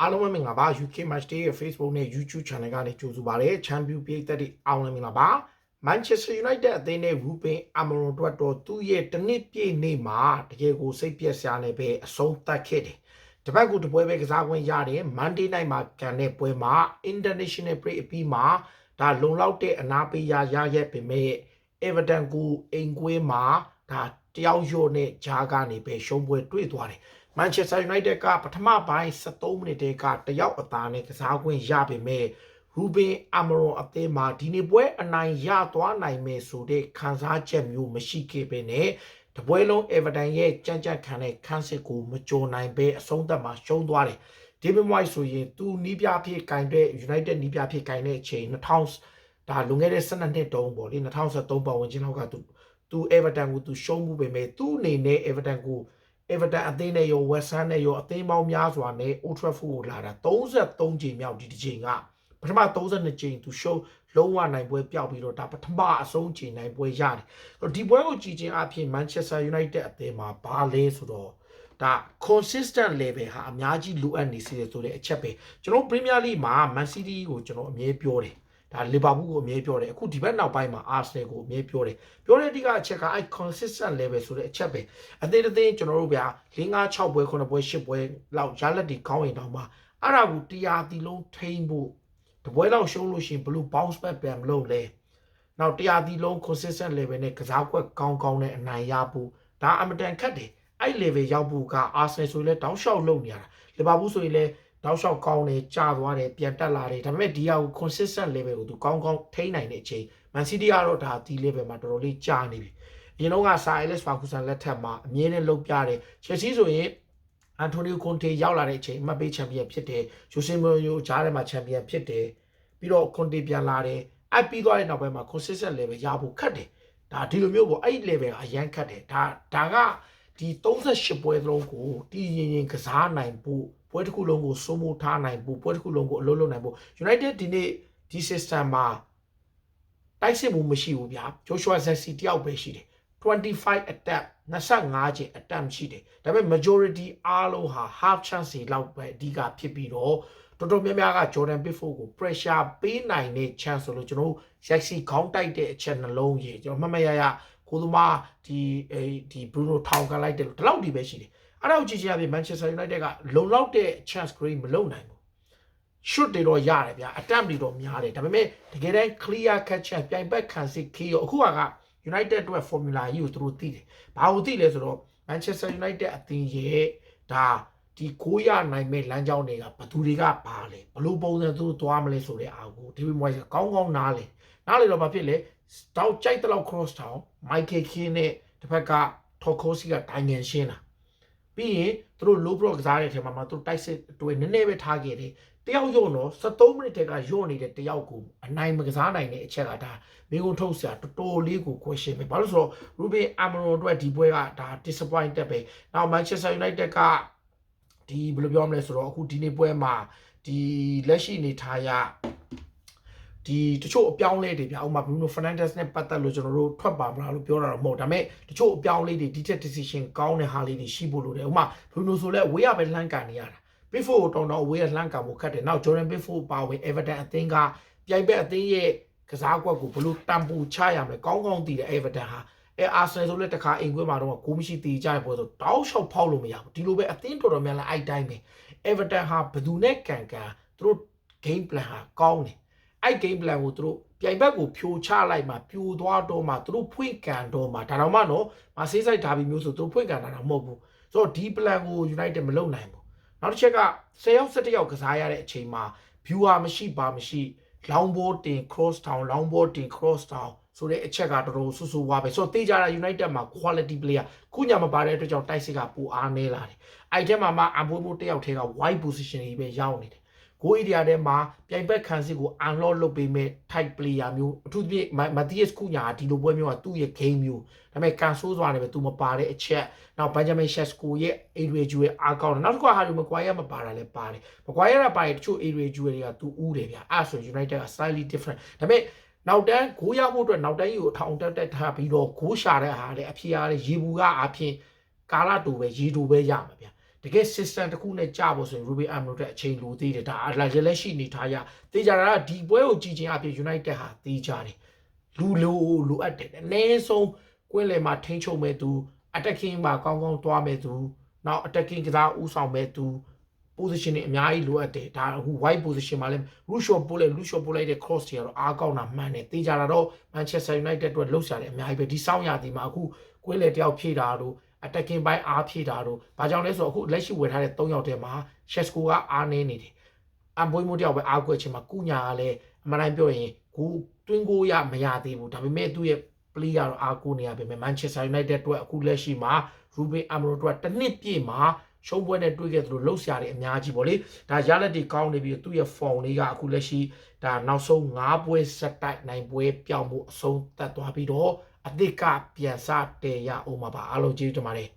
အားလုံးပဲမင်္ဂလာပါ UK Match Day ရဲ့ Facebook နဲ့ YouTube Channel ကနေကြိုဆိုပါရစေ။ Champion ပြည်သက်တွေအားလုံးမင်္ဂလာပါ။ Manchester United အသင်းနဲ့ Ruben Amorim တို့တော့သူ့ရဲ့တနစ်ပြည့်နေ့မှာတကယ်ကိုစိတ်ပြက်စရာနဲ့ပဲအဆုံးသတ်ခဲ့တယ်။တပတ်ကူတပွဲပဲကစားခွင့်ရတယ် Monday night မှာကန်တဲ့ပွဲမှာ International break အပြီးမှာဒါလုံလောက်တဲ့အနာပေးရရရဲ့ပေမဲ့ Everton ကိုအိမ်ကွေးမှာဒါတယောက်ရော့နဲ့ဂျားကနေပဲရှုံးပွဲတွေ့သွားတယ်။ Manchester United ကပထမပိုင်း73မိနစ်တည်းကတယောက်အသာနဲ့ကစားခွင့်ရပေမဲ့ Ruben Amorim အသင်းမှာဒီနေ့ပွဲအနိုင်ရသွားနိုင်မယ်ဆိုတဲ့ခံစားချက်မျိုးမရှိခဲ့ပဲနဲ့တပွဲလုံး Everton ရဲ့ကြမ်းကြမ်းခံတဲ့ခန်းစစ်ကိုမကြော်နိုင်ပဲအဆုံးသတ်မှာရှုံးသွားတယ်။ David Moyes ဆိုရင်သူနီးပြဖြစ်ကင်တဲ့ United နီးပြဖြစ်ကင်တဲ့အချိန်2000ဒါလွန်ခဲ့တဲ့12နှစ်တုန်းပေါ့လေ2013ပတ်ဝန်းကျင်လောက်ကသူသူ Everton ကိုသူရှုံးမှုပဲမဲ့သူ့အနေနဲ့ Everton ကို Everton အသင်းနဲ့ရော West Ham နဲ့ရောအသင်းပေါင်းများစွာနဲ့ Old Trafford ကိုလာတာ33ချိန်မြောက်ဒီတစ်ချိန်ကပထမ32ချိန်သူရှုံးလုံးဝနိုင်ပွဲပျောက်ပြီးတော့ဒါပထမအဆုံးချိန်နိုင်ပွဲရတယ်။အဲ့တော့ဒီပွဲကိုကြည့်ချင်းအဖြစ် Manchester United အသင်းမှာဘာလဲဆိုတော့ဒါ consistent level ဟာအများကြီးလိုအပ်နေစေတယ်ဆိုတဲ့အချက်ပဲကျွန်တော် Premier League မှာ Man City ကိုကျွန်တော်အမြဲပြောတယ် ဒါလီဗာပူးကိုအမြဲပြောတယ်အခုဒီဘက်နောက်ပိုင်းမှာ Arsenal ကိုအမြဲပြောတယ်ပြောတဲ့အဓိကအချက်ကအဲ consistent level ဆိုတဲ့အချက်ပဲအသေးအသေးကျွန်တော်တို့ဗျာ၄၅6ပွဲ9ပွဲ10ပွဲလောက်ရလက်တွေကောင်းရင်တောင်မှအဲ့ဒါကိုတရားတီလုံးထိန်းဖို့တပွဲလောက်ရှုံးလို့ရှိရင်ဘလို့ bounce back ပြန်မလုပ်လဲနောက်တရားတီလုံး consistent level နဲ့ကစားကွက်ကောင်းကောင်းနဲ့အနိုင်ရဖို့ဒါအမတန်ခက်တယ်အဲ့ level ရောက်ဖို့က Arsenal ဆိုရင်လည်းတောင်းလျှောက်လုပ်နေရတာလီဗာပူးဆိုရင်လည်း တောက်လျှောက်ကောင်းတယ်ကြာသွားတယ်ပြန်တက်လာတယ်ဒါပေမဲ့ဒီဟာကို consistent level ကိုသူကောင်းကောင်းထိန်းနိုင်တဲ့အချိန် Man City ကတော့ဒါဒီ level မှာတော်တော်လေးကြာနေပြီအရင်တော့က Sir Alex Ferguson လက်ထက်မှာအမြဲတမ်းလုပ်ပြတယ် Chelsea ဆိုရင်အန်တိုနီယိုကွန်တေရောက်လာတဲ့အချိန်အမှတ်ပေးချန်ပီယံဖြစ်တယ်ဂျိုဆေမိုယိုဂျားထဲမှာချန်ပီယံဖြစ်တယ်ပြီးတော့ကွန်တေပြန်လာတယ်အဲ့ပြီးသွားတဲ့နောက်ပိုင်းမှာ consistent level ရဖို့ခက်တယ်ဒါဒီလိုမျိုးပေါ့အဲ့ level ကအရန်ခက်တယ်ဒါဒါကဒီ38ပွဲလုံးကိုတည်ရင်ရင်ကစားနိုင်ဖို့ ပွဲတစ်ခုလုံးကိုစိုးမိုးထားနိုင်ဖို့ပွဲတစ်ခုလုံးကိုအလုပ်လုပ်နိုင်ဖို့ United ဒီနေ့ဒီ system မှာတိုက်စစ်မှုမရှိဘူးဗျာ Joshua Zexi တယောက်ပဲရှိတယ်25 attempt 25ချိန် attempt ရှိတယ်ဒါပေမဲ့ majority အားလုံးဟာ half chance တွေလောက်ပဲအဓိကဖြစ်ပြီးတော့တော်တော်များများက Jordan Pickford ကို pressure ပေးနိုင်တဲ့ chance ဆိုလို့ကျွန်တော်တို့ Zexi ခေါင်းတိုက်တဲ့အချက်နှလုံးကြီးကျွန်တော်မှတ်မရရကိုသမားဒီအဲဒီ Bruno ထောင်ကန်လိုက်တယ်လို့ဒီလောက်ဒီပဲရှိတယ် အဲ့ဒါကိုကြည့်ချင်ရပြီ Manchester United ကလုံလောက်တဲ့ chance grade မလုံနိုင်ဘူး shoot တွေတော့ရတယ်ဗျာ attempt တွေတော့များတယ်ဒါပေမဲ့တကယ်တမ်း clear cut chance ပြိုင်ဘက်ခံစစ်ခေးရောအခုက United အတွက် formula ကြီးကိုသူတို့သိတယ်ဘာလို့သိလဲဆိုတော့ Manchester United အသင်းရဲ့ဒါဒီကိုရနိုင်မဲ့လမ်းကြောင်းတွေကဘသူတွေကပါလဲဘလို့ပုံစံသူတို့သွားမလဲဆိုတဲ့အားကို David Moyes ကကောင်းကောင်းနားလေနားလေတော့ဘာဖြစ်လဲတောက်ကြိုက်တဲ့လောက် cross town Michael Keane နဲ့တစ်ဖက်က Tokosi ကတိုင်ငံရှင်းတာ ပြီးရင်သူတို့ low block ကစားတဲ့အချိန်မှာမှသူတို့တိုက်စစ်တွေနည်းနည်းပဲထားခဲ့တယ်တယောက်ရုံတော့73မိနစ်တက်ကရုံနေတဲ့တယောက်ကိုအနိုင်မကစားနိုင်တဲ့အချက်ကဒါမိကုံထုတ်စရာတော်တော်လေးကို question ပဲဘာလို့ဆိုတော့ Ruben Amorim အတွက်ဒီပွဲကဒါ disappointed ပဲနောက် Manchester United ကဒီဘယ်လိုပြောမလဲဆိုတော့အခုဒီနေ့ပွဲမှာဒီလက်ရှိနေထားရ ဒီတချို့အပြောင်းလဲတွေဗျာဥပမာ Bruno Fernandes နဲ့ပတ်သက်လို့ကျွန်တော်တို့ထွက်ပါမလားလို့ပြောတာတော့မဟုတ်ဒါပေမဲ့တချို့အပြောင်းလဲတွေဒီချက် decision ကောင်းတဲ့ဟာလေးတွေရှိဖို့လိုတယ်ဥပမာ Bruno ဆိုလဲဝေးရပဲလှမ်းကန်နေရတာ Pickford ကိုတောင်းတော့ဝေးရလှမ်းကန်ဖို့ခက်တယ်နောက် Jordan Pickford ပါဝင် Everton အသင်းကပြိုင်ဘက်အသင်းရဲ့ကစားကွက်ကိုဘလို့တန်ပူချရမလဲကောင်းကောင်းသိတယ် Everton ဟာအဲအာဆနယ်ဆိုလည်းတခါအိမ်ခွဲမှာတော့ကိုမရှိတီးကြရပွဲဆိုတောက်လျှောက်ဖောက်လို့မရဘူးဒီလိုပဲအသင်းတော်တော်များများအဲ့တိုင်းပဲ Everton ဟာဘယ်သူနဲ့ကန်ကန်သူတို့ game plan ဟာကောင်းတယ် အဲ့ game plan ကိုသူတို့ပြိုင်ဘက်ကိုဖြိုချလိုက်မှပြိုသွားတော့မှသူတို့ဖွင့်ကန်တော့မှဒါတော့မှနော်မဆေးဆိုင်ဒါဘီမျိုးဆိုသူတို့ဖွင့်ကန်တာတော့မဟုတ်ဘူးဆိုတော့ဒီ plan ကို United မလုပ်နိုင်ဘူးနောက်တစ်ချက်က10ယောက်17ယောက်ကစားရတဲ့အချိန်မှာ viewer မရှိပါမရှိ long ball တင် cross town long ball တင် cross town ဆိုတဲ့အချက်ကတော်တော်ဆူဆူဝါပဲဆိုတော့တေးကြတာ United မှာ quality player ခုညမပါတဲ့အတွက်ကြောင့်တိုက်စစ်ကပူအားနေလာတယ်အဲ့ထဲမှာမှအဘိုးမိုးတယောက်ထဲက wide position ကြီးပဲရောက်နေတယ် ကိုအီဒီယာထဲမှာပြိုင်ဘက်ခံစစ်ကို unlock လုပ်ပေးမဲ့ type player မျိုးအထူးသဖြင့် Matthias Cunha ဒီလိုပွဲမျိုးကသူ့ရဲ့ game မျိုးဒါပေမဲ့ကန်ဆိုးသွားတယ်ပဲသူမပါတဲ့အချက်နောက် Benjamin Sesko ရဲ့ area ဂျူရဲ့အားကောင်းတယ်နောက်တစ်ခုကဟာဒီမကွာရမပါတာလည်းပါတယ်မကွာရတာပါရင်တချို့ area ဂျူတွေကသူဦးတယ်ဗျအဲ့ဆို United က slightly different ဒါပေမဲ့နောက်တန်းဂိုးရဖို့အတွက်နောက်တန်းကြီးကိုအထောင်တက်တက်ထားပြီးတော့ဂိုးရှာတဲ့ဟာလေအဖြစ်အားလေရေဘူးကအဖြစ်ကာလာတူပဲရေတူပဲရမှာဗျ တကယ် system တစ်ခုနဲ့ကြာဖို့ဆိုရင် Ruben Amorim အတွက်အချိန်လိုသေးတယ်ဒါအလားလက်ရှိနေထားရတေးကြတာကဒီပွဲကိုကြည့်ချင်းအပြင် United ဟာတေးကြတယ်လူလိုလိုအပ်တယ်အနည်းဆုံးကွင်းလယ်မှာထိန်းချုပ်မဲ့သူ attacking မှာကောင်းကောင်းသွားမဲ့သူနောက် attacking ကစားဦးဆောင်မဲ့သူ position တွေအများကြီးလိုအပ်တယ်ဒါအခု wide position မှာလည်း root shot ပို့လိုက် root shot ပို့လိုက်တဲ့ cross တွေကတော့အားကောင်းတာမှန်တယ်တေးကြတာတော့ Manchester United အတွက်လှုပ်ရှားတယ်အများကြီးပဲဒီစောင်းရသည်မှာအခုကွင်းလေတယောက်ဖြည့်တာတို့ attacking ဘိုင်းအားဖြည့်တာတို့ဘာကြောင့်လဲဆိုတော့အခုလက်ရှိဝယ်ထားတဲ့၃ယောက်တည်းမှာ Shesko ကအားနည်းနေတယ်အမ်ဘွေးမိုးတယောက်ပဲအားကွက်ချင်မှာကုညာကလည်းအမှန်တိုင်းပြောရင်ကိုတွင်းကိုရမရသေးဘူးဒါပေမဲ့သူ့ရဲ့ play ကတော့အားကိုးနေရပေမဲ့ Manchester United အတွက်အခုလက်ရှိမှာ Ruben Amorim အတွက်တစ်နှစ်ပြည့်မှာရှုံးပွဲနဲ့တွေ့ခဲ့သလိုလှုပ်ရှားတယ်အများကြီးပေါ့လေဒါရလက်တွေကောင်းနေပြီးသူ့ရဲ့ form လေးကအခုလက်ရှိဒါနောက်ဆုံး၅ပွဲဆက်တိုက်နိုင်ပွဲပြောင်းမှုအဆုံးသတ်သွားပြီးတော့ အသစ်ကပြန်စတည်ရအောင်ပါပါအားလုံးကျေးဇူးတင်ပါတယ်